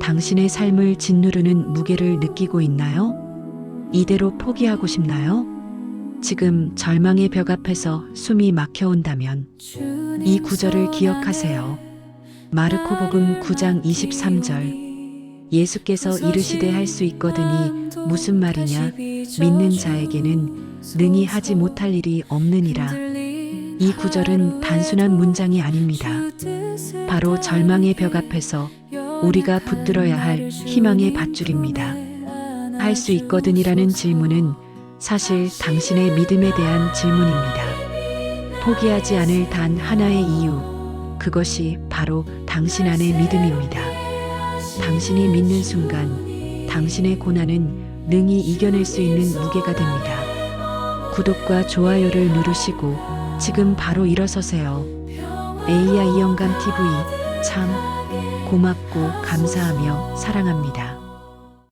당신의 삶을 짓누르는 무게를 느끼고 있나요? 이대로 포기하고 싶나요? 지금 절망의 벽 앞에서 숨이 막혀온다면 이 구절을 기억하세요. 마르코 복음 9장 23절 예수께서 이르시되 할 수 있거든이 무슨 말이냐 믿는 자에게는 능히 하지 못할 일이 없느니라 이 구절은 단순한 문장이 아닙니다. 바로 절망의 벽 앞에서 우리가 붙들어야 할 희망의 밧줄입니다. 할 수 있거든이라는 질문은 사실 당신의 믿음에 대한 질문입니다. 포기하지 않을 단 하나의 이유, 그것이 바로 당신 안의 믿음입니다. 당신이 믿는 순간, 당신의 고난은 능히 이겨낼 수 있는 무게가 됩니다. 구독과 좋아요를 누르시고 지금 바로 일어서세요. 에이아 이영감 TV 참 고맙고 감사하며 사랑합니다.